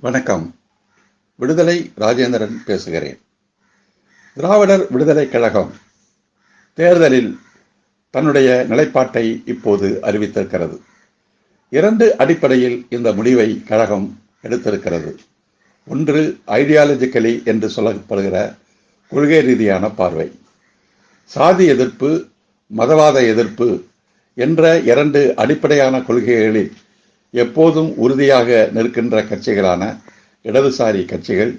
வணக்கம். விடுதலை ராஜேந்திரன் பேசுகிறேன். திராவிடர் விடுதலை கழகம் தேர்தலில் தன்னுடைய நிலைப்பாட்டை இப்போது அறிவித்திருக்கிறது. இரண்டு அடிப்படையில் இந்த முடிவை கழகம் எடுத்திருக்கிறது. ஒன்று ஐடியாலஜிக்கலி என்று சொல்லப்படுகிற கொள்கை ரீதியான பார்வை. சாதி எதிர்ப்பு மதவாத எதிர்ப்பு என்ற இரண்டு அடிப்படையான கொள்கைகளில் எப்போதும் உறுதியாக நிற்கின்ற கட்சிகளான இடதுசாரி கட்சிகள்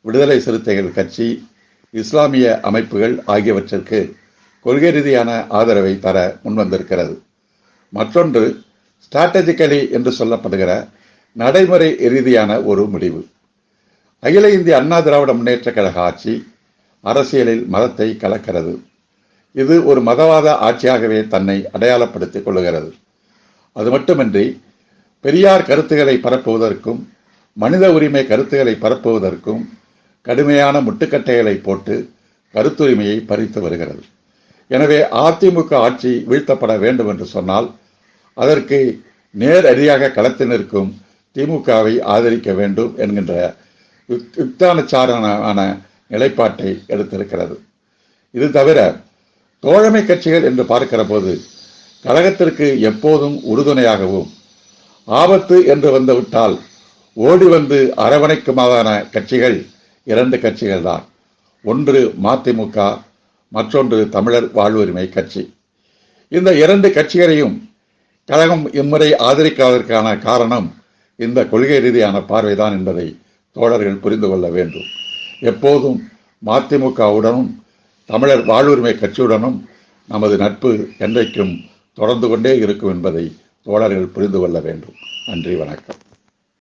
விடுதலை சிறுத்தைகள் கட்சி இஸ்லாமிய அமைப்புகள் ஆகியவற்றிற்கு கொள்கை ரீதியான ஆதரவை தர முன்வந்திருக்கிறது. மற்றொன்று ஸ்ட்ராட்டஜிக்கலி என்று சொல்லப்படுகிற நடைமுறை ரீதியான ஒரு முடிவு. அகில இந்திய அண்ணா திராவிட முன்னேற்ற கழக ஆட்சி அரசியலில் மதத்தை கலக்கிறது. இது ஒரு மதவாத ஆட்சியாகவே தன்னை அடையாளப்படுத்திக் கொள்ளுகிறது. அது மட்டுமின்றி பெரியார் கருத்துக்களை பரப்புவதற்கும் மனித உரிமை கருத்துக்களை பரப்புவதற்கும் கடுமையான முட்டுக்கட்டைகளை போட்டு கருத்துரிமையை பறித்து வருகிறது. எனவே அதிமுக ஆட்சி வீழ்த்தப்பட வேண்டும் என்று சொன்னால் அதற்கு நேரடியாக களத்தில் நிற்கும் திமுகவை ஆதரிக்க வேண்டும் என்கின்ற யுக்தானச்சாரனான நிலைப்பாட்டை எடுத்திருக்கிறது. இது தவிர தோழமை கட்சிகள் என்று பார்க்கிற போது கழகத்திற்கு எப்போதும் உறுதுணையாகவும் ஆபத்து என்று வந்துவிட்டால் ஓடி வந்து அரவணைக்குமாதான கட்சிகள் இரண்டு கட்சிகள் தான் ஒன்று மதிமுக மற்றொன்று தமிழர் வாழ்வுரிமை கட்சி. இந்த இரண்டு கட்சிகளையும் கழகம் இம்முறை ஆதரிக்காததற்கான காரணம் இந்த கொள்கை ரீதியான பார்வைதான் என்பதை தோழர்கள் புரிந்து கொள்ள வேண்டும். எப்போதும் மதிமுகவுடனும் தமிழர் வாழ்வுரிமை கட்சியுடனும் நமது நட்பு என்றைக்கும் தொடர்ந்து கொண்டே இருக்கும் என்பதை தோழர்கள் புரிந்து கொள்ள வேண்டும். நன்றி வணக்கம்.